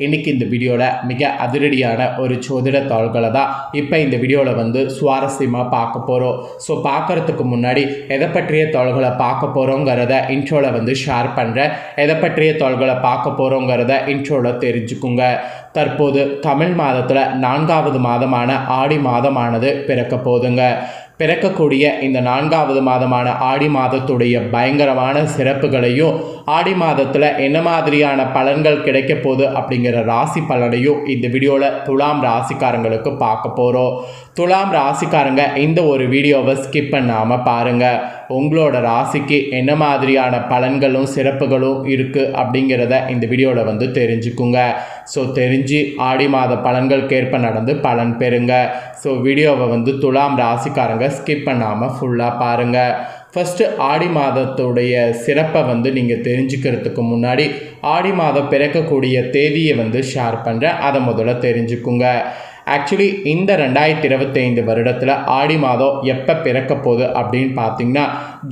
இன்னைக்கு இந்த வீடியோவில் மிக அதிரடியான ஒரு சோதிட தாள்களை தான் இப்போ இந்த வீடியோவில் வந்து சுவாரஸ்யமாக பார்க்க போகிறோம் ஸோ பார்க்கறதுக்கு முன்னாடி எதை பற்றிய தாள்களை பார்க்க போகிறோங்கிறத இன்ட்ரோவில் வந்து ஷேர் பண்ணுறேன் எதை பற்றிய தாள்களை பார்க்க போகிறோங்கிறத இன்ட்ரோவில் தெரிஞ்சுக்குங்க. தற்போது தமிழ் மாதத்தில் நான்காவது மாதமான ஆடி மாதமானது பிறக்க போதுங்க பிறக்கக்கூடிய இந்த நான்காவது மாதமான ஆடி மாதத்துடைய பயங்கரமான சிறப்புகளையும் ஆடி மாதத்தில் என்ன மாதிரியான பலன்கள் கிடைக்க போகுது அப்படிங்கிற ராசி பலனையும் இந்த வீடியோவில் துலாம் ராசிக்காரங்களுக்கு பார்க்க போகிறோம் துலாம் ராசிக்காரங்க இந்த ஒரு வீடியோவை ஸ்கிப் பண்ணாமல் பாருங்கள் உங்களோட ராசிக்கு என்ன மாதிரியான பலன்களும் சிறப்புகளும் இருக்குது அப்படிங்கிறத இந்த வீடியோவில் வந்து தெரிஞ்சுக்குங்க. ஸோ தெரிஞ்சு ஆடி மாத பலன்களுக்கேற்ப நடந்து பலன் பெறுங்க. ஸோ வீடியோவை வந்து துலாம் ராசிக்காரங்க ஸ்கிப் பண்ணாமல் ஃபுல்லாக பாருங்கள் ஃபஸ்ட்டு ஆடி மாதத்துடைய சிறப்பை வந்து நீங்கள் தெரிஞ்சுக்கிறதுக்கு முன்னாடி ஆடி மாதம் பிறக்கக்கூடிய தேதியை வந்து ஷேர் பண்ணுறேன் அதை முதல்ல தெரிஞ்சுக்குங்க. ஆக்சுவலி இந்த ரெண்டாயிரத்தி இருபத்தைந்து வருடத்தில் ஆடி மாதம் எப்போ பிறக்க போகுது அப்படின்னு பார்த்தீங்கன்னா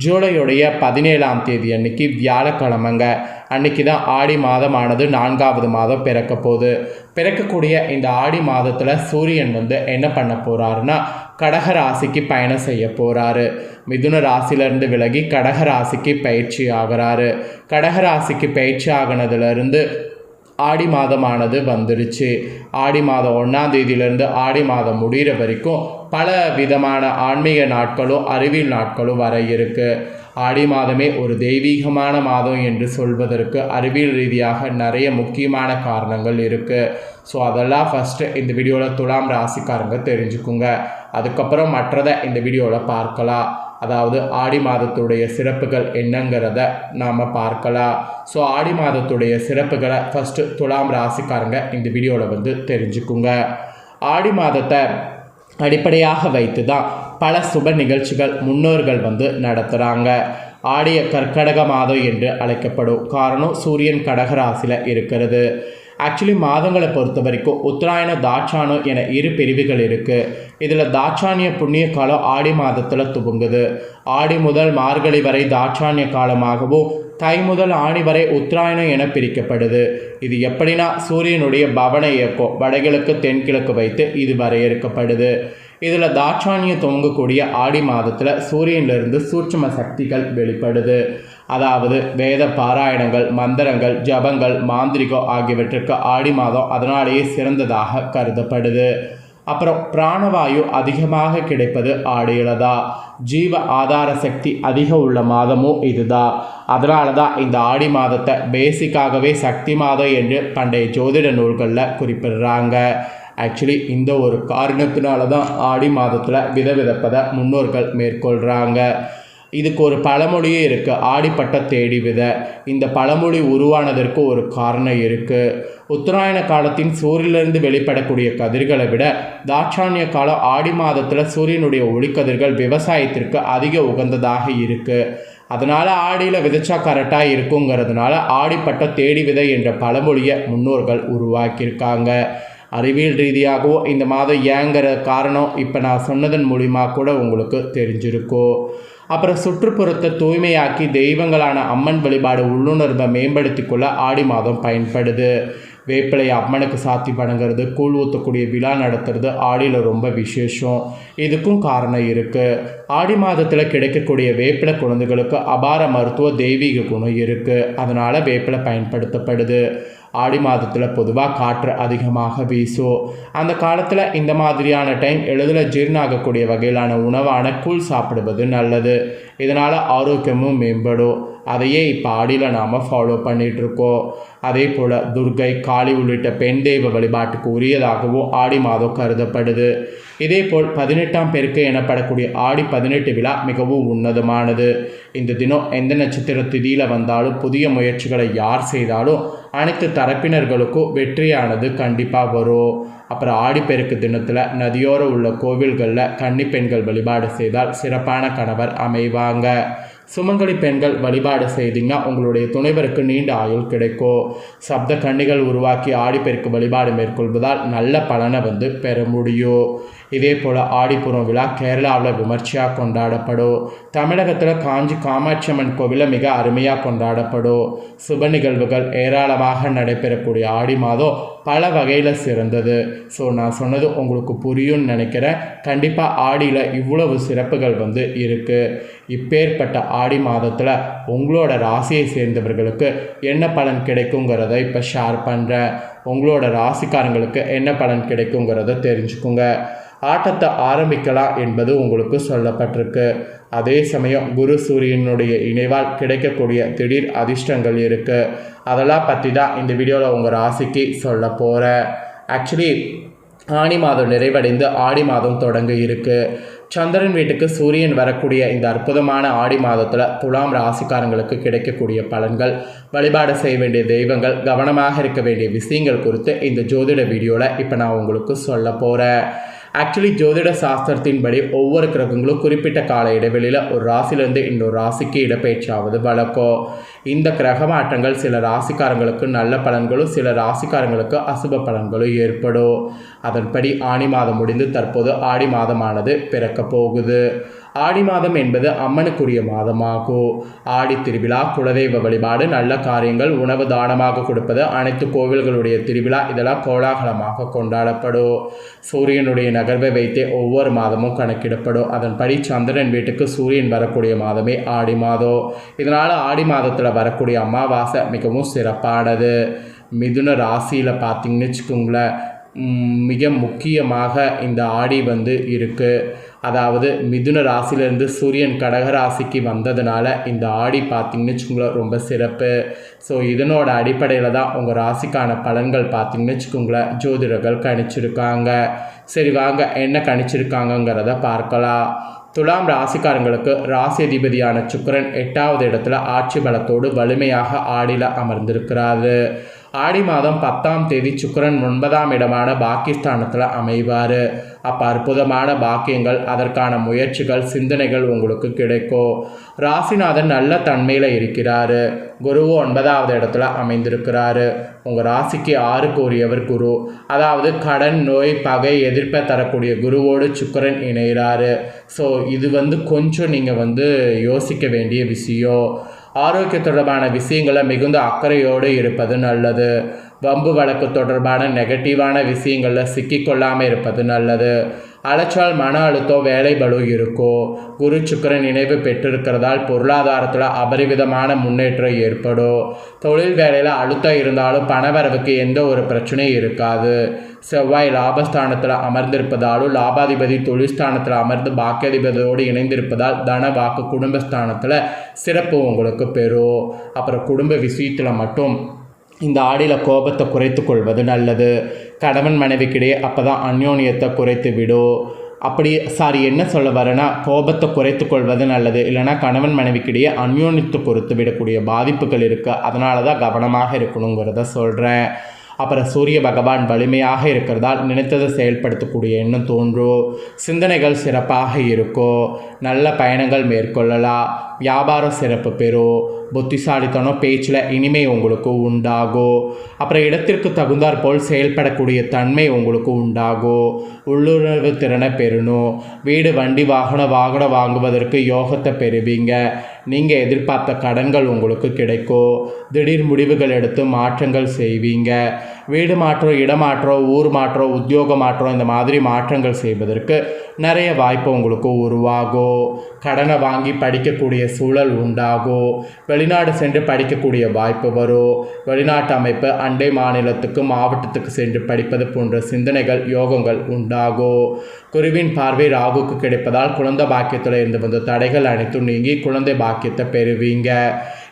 ஜூலையுடைய பதினேழாம் தேதி அன்னைக்கு வியாழக்கிழமைங்க. அன்னைக்கு தான் ஆடி மாதமானது நான்காவது மாதம் பிறக்க போகுது. பிறக்கக்கூடிய இந்த ஆடி மாதத்தில் சூரியன் வந்து என்ன பண்ண போகிறாருன்னா கடக ராசிக்கு பயணம் செய்ய போகிறாரு மிதுன ராசியிலேருந்து விலகி கடக ராசிக்கு பயிற்சி ஆகிறாரு. கடக ராசிக்கு பயிற்சி ஆகினதுலேருந்து ஆடி மாதமானது வந்துடுச்சு ஆடி மாதம் ஒன்றாம் தேதியிலேருந்து ஆடி மாதம் முடிகிற வரைக்கும் பல விதமான ஆன்மீக நாட்களும் அறிவியல் நாட்களும் வர இருக்கு. ஆடி மாதமே ஒரு தெய்வீகமான மாதம் என்று சொல்வதற்கு அறிவியல் ரீதியாக நிறைய முக்கியமான காரணங்கள் இருக்குது ஸோ அதெல்லாம் ஃபஸ்ட்டு இந்த வீடியோவில் துலாம் ராசிக்காரங்க தெரிஞ்சுக்குங்க. அதுக்கப்புறம் மற்றதை இந்த வீடியோவில் பார்க்கலாம். அதாவது ஆடி மாதத்துடைய சிறப்புகள் என்னங்கிறத நாம் பார்க்கலாம். ஸோ ஆடி மாதத்துடைய சிறப்புகளை ஃபஸ்ட்டு துலாம் ராசிக்காரங்க இந்த வீடியோவில் வந்து தெரிஞ்சுக்குங்க. ஆடி மாதத்தை அடிப்படையாக வைத்து தான் பல சுப நிகழ்ச்சிகள் முன்னோர்கள் வந்து நடத்துகிறாங்க ஆடிய கற்கடக மாதம் என்று அழைக்கப்படும் காரணம் சூரியன் கடகராசியில் இருக்கிறது. ஆக்சுவலி மாதங்களை பொறுத்த வரைக்கும் உத்தராயண தாட்சானம் என இரு பிரிவுகள் இருக்குது இதில் தாட்சானிய புண்ணிய காலம் ஆடி மாதத்தில் துவங்குது. ஆடி முதல் மார்கழி வரை தாட்சானிய காலமாகவும் தை முதல் ஆணி வரை உத்தராயணம் என பிரிக்கப்படுது. இது எப்படின்னா சூரியனுடைய பவன இயக்கம் வடகிழக்கு தென்கிழக்கு வைத்து இது வரையறுக்கப்படுது. இதில் தாட்சானியம் துவங்கக்கூடிய ஆடி மாதத்தில் சூரியனிலிருந்து சூட்சும சக்திகள் வெளிப்படுது. அதாவது வேத பாராயணங்கள் மந்திரங்கள் ஜபங்கள் மாந்திரிகம் ஆகியவற்றுக்கு ஆடி மாதம் அதனாலேயே சிறந்ததாக கருதப்படுது. அப்புறம் பிராணவாயு அதிகமாக கிடைப்பது ஆடியில தான் ஜீவ ஆதார சக்தி அதிகம் உள்ள மாதமும் இதுதான் அதனால தான் இந்த ஆடி மாதத்தை பேசிக்காகவே சக்தி மாதம் என்று பண்டைய ஜோதிட நூல்களில் குறிப்பிடுறாங்க. ஆக்சுவலி இந்த ஒரு காரணத்தினால தான் ஆடி மாதத்தில் வித விதப்பதை முன்னோர்கள் மேற்கொள்கிறாங்க இதுக்கு ஒரு பழமொழியே இருக்குது ஆடிப்பட்ட தேடி வித. இந்த பழமொழி உருவானதற்கு ஒரு காரணம் இருக்குது உத்தராயண காலத்தின் சூரியனிலிருந்து வெளிப்படக்கூடிய கதிர்களை விட தாட்சானிய காலம் ஆடி மாதத்தில் சூரியனுடைய ஒளிக்கதிர்கள் விவசாயத்திற்கு அதிக உகந்ததாக இருக்குது அதனால் ஆடியில் விதைச்சா கரெக்டாக இருக்குங்கிறதுனால ஆடிப்பட்ட தேடி விதை என்ற பழமொழியை முன்னோர்கள் உருவாக்கியிருக்காங்க. அறிவியல் ரீதியாகவும் இந்த மாதம் ஏங்கிற காரணம் இப்போ நான் சொன்னதன் மூலிமா கூட உங்களுக்கு தெரிஞ்சிருக்கும். அப்புறம் சுற்றுப்புறத்தை தூய்மையாக்கி தெய்வங்களான அம்மன் வழிபாடு உள்ளுணர்வை மேம்படுத்தி கொள்ள ஆடி மாதம் பயன்படுது. வேப்பிலை அம்மனுக்கு சாத்தி வணங்குறது கூழ் ஊற்றக்கூடிய விழா நடத்துறது ஆடியில் ரொம்ப விசேஷம். இதுக்கும் காரணம் இருக்குது ஆடி மாதத்தில் கிடைக்கக்கூடிய வேப்பிலை குழந்தைகளுக்கு அபார மருத்துவ தெய்வீக குணம் இருக்குது அதனால் வேப்பிலை பயன்படுத்தப்படுது. ஆடி மாதத்தில் பொதுவாக காற்று அதிகமாக வீசும். அந்த காலத்தில் இந்த மாதிரியான டைம் எளிதில் ஜீர்ணாகக்கூடிய வகையிலான உணவான கூழ் சாப்பிடுவது நல்லது. இதனால் ஆரோக்கியமும் மேம்படும். அதையே இப்போ ஆடியில் நாம் ஃபாலோ பண்ணிகிட்ருக்கோம் அதே போல் துர்கை காளி உள்ளிட்ட பெண் தெய்வ வழிபாட்டுக்கு உரியதாகவும் ஆடி மாதம் கருதப்படுது. இதேபோல் பதினெட்டாம் பெருக்கு எனப்படக்கூடிய ஆடி பதினெட்டு விழா மிகவும் உன்னதமானது. இந்த தினம் எந்த நட்சத்திர திதியில் வந்தாலும் புதிய முயற்சிகளை யார் செய்தாலும் அனைத்து தரப்பினர்களுக்கும் வெற்றியானது கண்டிப்பாக வரும். அப்புறம் ஆடிப்பெருக்கு தினத்தில் நதியோர உள்ள கோவில்களில் கன்னி பெண்கள் வழிபாடு செய்தால் சிறப்பான கணவர் அமைவாங்க. சுமங்கலி பெண்கள் வழிபாடு செய்தீங்கன்னா உங்களுடைய துணைவருக்கு நீண்ட ஆயுள் கிடைக்கும். சப்த கன்னிகள் உருவாக்கி ஆடிப்பெருக்கு வழிபாடு மேற்கொள்வதால் நல்ல பலனை வந்து பெற முடியும். இதே போல் ஆடிப்புறம் விழா கேரளாவில் விமர்சையாக கொண்டாடப்படும். தமிழகத்தில் காஞ்சி காமாட்சி அம்மன் கோவிலில் மிக அருமையாக கொண்டாடப்படும். சுப நிகழ்வுகள் ஏராளமாக நடைபெறக்கூடிய ஆடி மாதம் பல வகையில் சிறந்தது. ஸோ நான் சொன்னது உங்களுக்கு புரியும்னு நினைக்கிறேன். கண்டிப்பாக ஆடியில் இவ்வளவு சிறப்புகள் வந்து இருக்குது இப்பேற்பட்ட ஆடி மாதத்தில் உங்களோட ராசியை சேர்ந்தவர்களுக்கு என்ன பலன் கிடைக்குங்கிறத இப்போ ஷேர் பண்ணுறேன் உங்களோட ராசிக்காரங்களுக்கு என்ன பலன் கிடைக்குங்கிறத தெரிஞ்சுக்குங்க. ஆட்டத்தை ஆரம்பிக்கலாம் என்பது உங்களுக்கு சொல்லப்பட்டிருக்கு. அதே சமயம் குரு சூரியனுடைய இணைவால் கிடைக்கக்கூடிய திடீர் அதிர்ஷ்டங்கள் இருக்குது அதெல்லாம் பற்றி தான் இந்த வீடியோவில் உங்கள் ராசிக்கு சொல்ல போகிறேன் ஆக்சுவலி ஆனி மாதம் நிறைவடைந்து ஆடி மாதம் தொடங்க இருக்குது சந்திரன் வீட்டுக்கு சூரியன் வரக்கூடிய இந்த அற்புதமான ஆடி மாதத்தில் துலாம் ராசிக்காரங்களுக்கு கிடைக்கக்கூடிய பலன்கள் வழிபாடு செய்ய வேண்டிய தெய்வங்கள் கவனமாக இருக்க வேண்டிய விஷயங்கள் குறித்து இந்த ஜோதிட வீடியோவில் இப்போ நான் உங்களுக்கு சொல்ல போகிறேன் ஆக்சுவலி ஜோதிட சாஸ்திரத்தின்படி ஒவ்வொரு கிரகங்களும் குறிப்பிட்ட கால இடைவெளியில் ஒரு ராசிலேருந்து இன்னொரு ராசிக்கு இடப்பெயர்ச்சியாவது வழக்கம் இந்த கிரக மாற்றங்கள் சில ராசிக்காரங்களுக்கு நல்ல பலன்களும் சில ராசிக்காரங்களுக்கு அசுப பலன்களும் ஏற்படும் அதன்படி ஆணி மாதம் முடிந்து தற்போது ஆடி மாதமானது பிறக்க போகுது ஆடி மாதம் என்பது அம்மனுக்குரிய மாதமாகும் ஆடி திருவிழா குலதெய்வ வழிபாடு நல்ல காரியங்கள் உணவு தானமாக கொடுப்பது அனைத்து கோவில்களுடைய திருவிழா இதெல்லாம் கோலாகலமாக கொண்டாடப்படும். சூரியனுடைய நகர்வை வைத்தே ஒவ்வொரு மாதமும் கணக்கிடப்படும். அதன்படி சந்திரன் வீட்டுக்கு சூரியன் வரக்கூடிய மாதமே ஆடி மாதம். இதனால் ஆடி மாதத்தில் வரக்கூடிய அமாவாசை மிகவும் சிறப்பானது. மிதுன ராசியில் பார்த்தீங்கன்னு வச்சுக்கோங்களேன் மிக முக்கியமாக இந்த ஆடி வந்து இருக்குது அதாவது மிதுன ராசியிலேருந்து சூரியன் கடக ராசிக்கு வந்ததுனால இந்த ஆடி பார்த்திங்கன்னு வச்சுக்கோங்களேன் ரொம்ப சிறப்பு. ஸோ இதனோட அடிப்படையில் தான் உங்கள் ராசிக்கான பலன்கள் பார்த்திங்கன்னு வச்சுக்கோங்களேன் ஜோதிடர்கள் கணிச்சிருக்காங்க. சரி வாங்க என்ன கணிச்சிருக்காங்கங்கிறத பார்க்கலாம். துலாம் ராசிக்காரங்களுக்கு ராசி அதிபதியான சுக்கரன் எட்டாவது இடத்துல ஆட்சி பலத்தோடு வலிமையாக ஆடியில் அமர்ந்திருக்கிறாரு. ஆடி மாதம் பத்தாம் தேதி சுக்கரன் ஒன்பதாம் இடமான பாகிஸ்தானத்தில் அமைவார். அப்போ அற்புதமான பாக்கியங்கள் அதற்கான முயற்சிகள் சிந்தனைகள் உங்களுக்கு கிடைக்கும். ராசிநாதன் நல்ல தன்மையில் இருக்கிறார். குருவும் ஒன்பதாவது இடத்துல அமைந்திருக்கிறாரு. உங்கள் ராசிக்கு ஆறு கூறியவர் குரு. அதாவது கடன் நோய் பகை எதிர்ப்பை தரக்கூடிய குருவோடு சுக்கரன் இணைகிறாரு ஸோ இது வந்து கொஞ்சம் நீங்கள் வந்து யோசிக்க வேண்டிய விஷயம். ஆரோக்கிய தொடர்பான விஷயங்களை மிகுந்த அக்கறையோடு இருப்பது நல்லது. வம்பு வழக்கு தொடர்பான நெகட்டிவான விஷயங்களில் சிக்கிக்கொள்ளாமல் இருப்பது நல்லது. அழைச்சால் மன அழுத்தம் வேலை பலு இருக்கும் குரு சுக்கரன் நினைவு பெற்றிருக்கிறதால் பொருளாதாரத்தில் அபரிவிதமான முன்னேற்றம் ஏற்படும் தொழில் வேலையில் அழுத்தம் இருந்தாலும் பணவரவுக்கு எந்த ஒரு பிரச்சனையும் இருக்காது. செவ்வாய் லாபஸ்தானத்தில் அமர்ந்திருப்பதாலும் லாபாதிபதி தொழில்ஸ்தானத்தில் அமர்ந்து பாக்கியாதிபதியோடு இணைந்திருப்பதால் தன வாக்கு குடும்பஸ்தானத்தில் சிறப்பு உங்களுக்கு பெறும் அப்புறம் குடும்ப விஷயத்தில் மட்டும் இந்த ஆடியில் கோபத்தை குறைத்து கொள்வது நல்லது. கணவன் மனைவிக்கிடையே அப்போ தான் அந்யோன்யத்தை குறைத்து விடும் அப்படி சாரி என்ன சொல்ல வரேன்னா கோபத்தை குறைத்து கொள்வது நல்லது. இல்லைனா கணவன் மனைவிக்கிடையே அந்யோன்யத்தை பொறுத்து விடக்கூடிய பாதிப்புகள் இருக்குது அதனால தான் கவனமாக இருக்கணுங்கிறத சொல்கிறேன் அப்புறம் சூரிய பகவான் வலிமையாக இருக்கிறதால் நினைத்ததை செயல்படுத்தக்கூடிய எண்ணம் தோன்றும். சிந்தனைகள் சிறப்பாக இருக்கும். நல்ல பயணங்கள் மேற்கொள்ளலாம். வியாபாரம் சிறப்பு பெறும் புத்திசாலித்தனம் பேச்சில் இனிமை உங்களுக்கு உண்டாகும் அப்புறம் இடத்திற்கு தகுந்தாற் போல் செயல்படக்கூடிய தன்மை உங்களுக்கு உண்டாகும் உள்ளுணர்வு திறனை பெறணும் வீடு வண்டி வாகன வாகனம் வாங்குவதற்கு யோகத்தை பெறுவீங்க. நீங்கள் எதிர்பார்த்த கடன்கள் உங்களுக்கு கிடைக்கும் திடீர் முடிவுகள் எடுத்து மாற்றங்கள் செய்வீங்க. வீடு மாற்றம் இடமாற்றம் ஊர் மாற்றம் உத்தியோக மாற்றம் இந்த மாதிரி மாற்றங்கள் செய்வதற்கு நிறைய வாய்ப்பு உங்களுக்கு உருவாகும் கடனை வாங்கி படிக்கக்கூடிய சூழல் உண்டாகும் வெளிநாடு சென்று படிக்கக்கூடிய வாய்ப்பு வரும் வெளிநாட்டு அமைப்பு அண்டை மாநிலத்துக்கு மாவட்டத்துக்கு சென்று படிப்பது போன்ற சிந்தனைகள் யோகங்கள் உண்டாகும் குருவின் பார்வை ராகுக்கு கிடைப்பதால் குழந்தை பாக்கியத்தில் இருந்து வந்த தடைகள் அனைத்தும் நீங்கி குழந்தை பாக்கியத்தை பெறுவீங்க.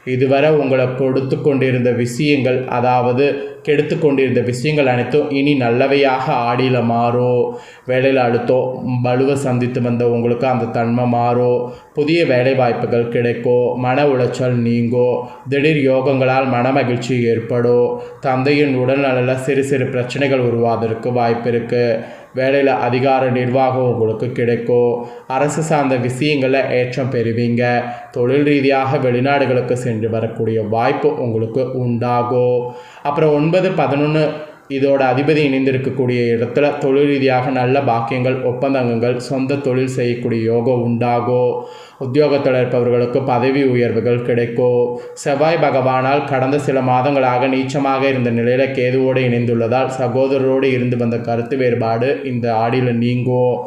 இதுவரை உங்களை கொடுத்து கொண்டிருந்த விஷயங்கள் அதாவது கெடுத்து கொண்டிருந்த விஷயங்கள் அனைத்தும் இனி நல்லவையாக ஆடியில் மாறும் வேலையில் அழுத்தம் வலுவை சந்தித்து வந்த உங்களுக்கு அந்த தன்மை மாறும் புதிய வேலை வாய்ப்புகள் கிடைக்கோ? மன உளைச்சல் நீங்கோ? திடீர் யோகங்களால் மன மகிழ்ச்சி ஏற்படும் தந்தையின் உடல்நலில் சிறு சிறு பிரச்சனைகள் உருவாவதற்கு வாய்ப்பு இருக்குது வேலையில் அதிகார நிர்வாகம் உங்களுக்கு கிடைக்கும் அரசு சார்ந்த விஷயங்களில் ஏற்றம் பெறுவீங்க. தொழில் ரீதியாக வெளிநாடுகளுக்கு சென்று வரக்கூடிய வாய்ப்பு உங்களுக்கு உண்டாகும் அப்புறம் ஒன்பது பதினொன்று இதோட அதிபதி இணைந்திருக்கக்கூடிய இடத்துல தொழில் ரீதியாக நல்ல பாக்கியங்கள் ஒப்பந்தங்கள் சொந்த தொழில் செய்யக்கூடிய யோகம் உண்டாகும் உத்தியோகத்தில் இருப்பவர்களுக்கு பதவி உயர்வுகள் கிடைக்கும் செவ்வாய் பகவானால் கடந்த சில மாதங்களாக நீச்சமாக இருந்த நிலையில் கேதுவோடு இணைந்துள்ளதால் சகோதரரோடு இருந்து வந்த கருத்து வேறுபாடு இந்த ஆடியில் நீங்கும்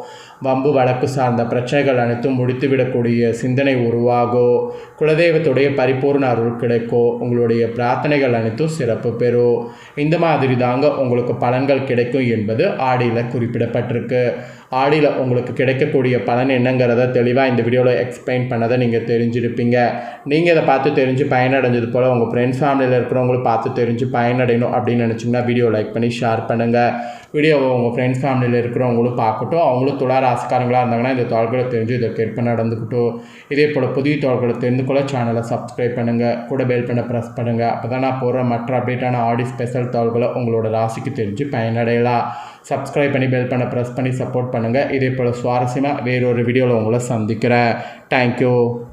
வம்பு வழக்கு சார்ந்த பிரச்சனைகள் அனைத்தும் முடித்துவிடக்கூடிய சிந்தனை உருவாகும் குலதெய்வத்துடைய பரிபூர்ண அருள் கிடைக்கோ உங்களுடைய பிரார்த்தனைகள் அனைத்தும் சிறப்பு பெறும் இந்த மாதிரி தாங்க உங்களுக்கு பலன்கள் கிடைக்கும் என்பது ஆடியில் குறிப்பிடப்பட்டிருக்கு. ஆடியில் உங்களுக்கு கிடைக்கக்கூடிய பலன் என்னங்கிறத தெளிவாக இந்த வீடியோவில் எக்ஸ்பிளைன் பண்ணதை நீங்கள் தெரிஞ்சிருப்பீங்க. நீங்கள் இதை பார்த்து தெரிஞ்சு பயனடைஞ்சது போல் உங்கள் ஃப்ரெண்ட்ஸ் ஃபேமிலியில் இருக்கிறவங்களும் பார்த்து தெரிஞ்சு பயனடையணும் அப்படின்னு நினச்சிங்கன்னா வீடியோ லைக் பண்ணி ஷேர் பண்ணுங்கள் வீடியோவை உங்கள் ஃப்ரெண்ட்ஸ் ஃபேமிலியில் இருக்கிறவங்களும் பார்க்கட்டும். அவங்களும் துளா ராசிக்காரங்களாக இருந்தாங்கன்னா இந்த தாள்களை தெரிஞ்சு இதற்கு ஏற்ப நடந்துக்கிட்டும். இதே போல் புதிய தோல்களை தெரிந்து கொள்ள சேனலை சப்ஸ்கிரைப் பண்ணுங்கள் கூட பெல் பண்ண ப்ரெஸ் பண்ணுங்கள் அப்போ தான் நான் போகிற மற்ற அப்டேட்டான ஆடி ஸ்பெஷல் தோல்களை உங்களோட ராசிக்கு தெரிஞ்சு பயனடையலாம். சப்ஸ்கிரைப் பண்ணி பெல் பண்ண ப்ரெஸ் பண்ணி சப்போர்ட் பண்ணுங்கள் இதே போல் சுவாரஸ்யமாக வேறொரு வீடியோவில் உங்களை சந்திக்கிறேன். தேங்க்யூ